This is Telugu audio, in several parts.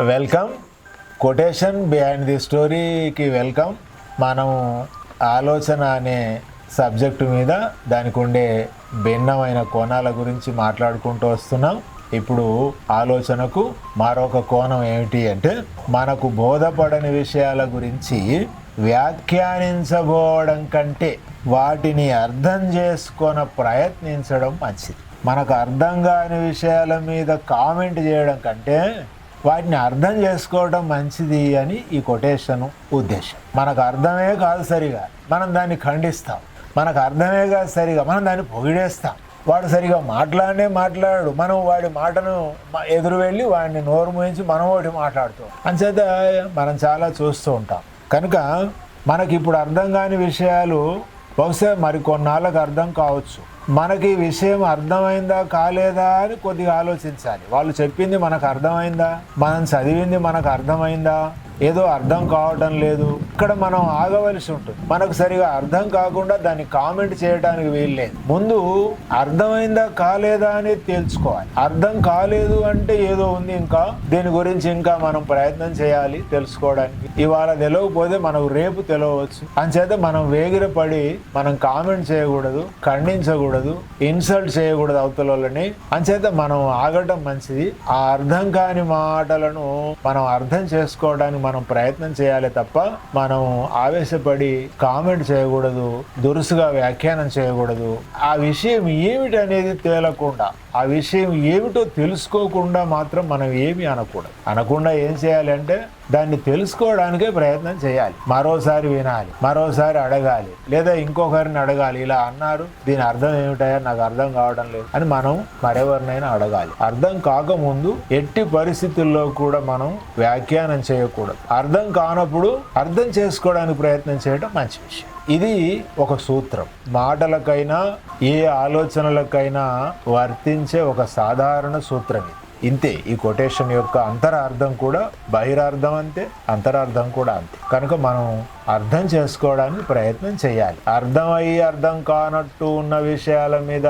వెల్కమ్. కొటేషన్ బిహైండ్ ది స్టోరీకి వెల్కమ్. మనం ఆలోచన అనే సబ్జెక్టు మీద దానికి ఉండే భిన్నమైన కోణాల గురించి మాట్లాడుకుంటూ వస్తున్నాం. ఇప్పుడు ఆలోచనకు మరొక కోణం ఏమిటి అంటే మనకు బోధపడని విషయాల గురించి వ్యాఖ్యానించబోవడం కంటే వాటిని అర్థం చేసుకొన ప్రయత్నించడం మంచిది. మనకు అర్థం కాని విషయాల మీద కామెంట్ చేయడం కంటే వాటిని అర్థం చేసుకోవడం మంచిది అని ఈ కొటేషన్ ఉద్దేశం. మనకు అర్థమే కాదు సరిగా. మనం దాన్ని ఖండిస్తాం. మనకు అర్థమే కాదు సరిగా. మనం దాన్ని పొగిడేస్తాం. వాడు సరిగా మాట్లాడనే మాట్లాడాడు. మనం వాడి మాటను ఎదురు వెళ్ళి వాడిని నోరు మూయించి మనం ఒకటి మాట్లాడుతాం. అంచేత మనం చాలా చూస్తూ ఉంటాం. కనుక మనకి ఇప్పుడు అర్థం కాని విషయాలు బహుశా మరి కొన్నాళ్ళకు అర్థం కావచ్చు. మనకి ఈ విషయం అర్థమైందా కాలేదా అని కొద్దిగా ఆలోచించాలి. వాళ్ళు చెప్పింది మనకు అర్థమైందా? మనం చదివింది మనకు అర్థమైందా? ఏదో అర్థం కావటం లేదు. ఇక్కడ మనం ఆగవలసి ఉంటుంది. మనకు సరిగా అర్థం కాకుండా దాన్ని కామెంట్ చేయడానికి వీల్లేదు ముందు అర్థమైందా కాలేదా అనేది తెలుసుకోవాలి. అర్థం కాలేదు అంటే ఏదో ఉంది ఇంకా. దీని గురించి ఇంకా మనం ప్రయత్నం చేయాలి తెలుసుకోవడానికి. ఇవాళ తెలియకపోతే మనకు రేపు తెలియవచ్చు అంచేత మనం వేగిరపడి మనం కామెంట్ చేయకూడదు ఖండించకూడదు ఇన్సల్ట్ చేయకూడదు అవతల వాళ్ళని. అంచేత మనం ఆగటం మంచిది. ఆ అర్థం కాని మాటలను మనం అర్థం చేసుకోవడానికి మనం ప్రయత్నం చేయాలి తప్ప మనం ఆవేశపడి కామెంట్ చేయకూడదు దురుసుగా వ్యాఖ్యానం చేయకూడదు. ఆ విషయం ఏమిటి అనేది తేలకుండా ఆ విషయం ఏమిటో తెలుసుకోకుండా మాత్రం మనం ఏమి అనకూడదు. అనకుండా ఏం చేయాలి అంటే దాన్ని తెలుసుకోవడానికే ప్రయత్నం చేయాలి. మరోసారి వినాలి మరోసారి అడగాలి లేదా ఇంకొకరిని అడగాలి. ఇలా అన్నారు దీని అర్థం ఏమిటయా నాకు అర్థం కావడం లేదు అని మనం మరెవరినైనా అడగాలి. అర్థం కాకముందు ఎట్టి పరిస్థితుల్లో కూడా మనం వ్యాఖ్యానం చేయకూడదు. అర్థం కానప్పుడు అర్థం చేసుకోవడానికి ప్రయత్నం చేయడం మంచి విషయం. ఇది ఒక సూత్రం. మాటలకైనా ఏ ఆలోచనలకైనా వర్తించే ఒక సాధారణ సూత్రం ఇది. ఇంతే ఈ కొటేషన్ యొక్క అంతరార్థం కూడా బహిరార్థం అంతే అంతరార్థం కూడా అంతే. కనుక మనం అర్థం చేసుకోవడానికి ప్రయత్నం చేయాలి. అర్థమయ్యి అర్థం కానట్టు ఉన్న విషయాల మీద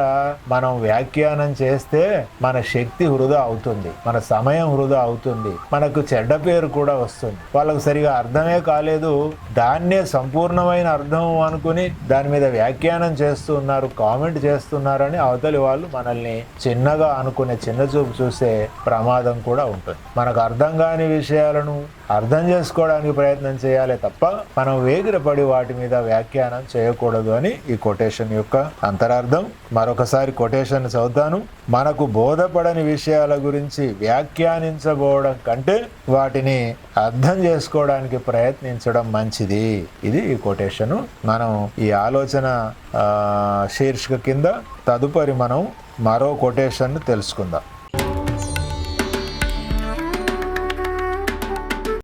మనం వ్యాఖ్యానం చేస్తే మన శక్తి వృధా అవుతుంది మన సమయం వృధా అవుతుంది మనకు చెడ్డ పేరు కూడా వస్తుంది. వాళ్ళకు సరిగా అర్థమే కాలేదు దాన్నే సంపూర్ణమైన అర్థం అనుకుని దాని మీద వ్యాఖ్యానం చేస్తున్నారు కామెంట్ చేస్తున్నారని అవతలి వాళ్ళు మనల్ని చిన్నగా అనుకునే చిన్న చూపు చూసే ప్రమాదం కూడా ఉంటుంది. మనకు అర్థం కాని విషయాలను అర్థం చేసుకోవడానికి ప్రయత్నం చేయాలి తప్ప మనం వేగిరపడి వాటి మీద వ్యాఖ్యానం చేయకూడదు అని ఈ కొటేషన్ యొక్క అంతరార్థం. మరొకసారి కొటేషన్ చదువుతాను. మనకు బోధపడని విషయాల గురించి వ్యాఖ్యానించబోవడం కంటే వాటిని అర్థం చేసుకోవడానికి ప్రయత్నించడం మంచిది. ఇది ఈ కొటేషను మనం ఈ ఆలోచన శీర్షిక కింద తదుపరి మనం మరో కొటేషన్ తెలుసుకుందాం.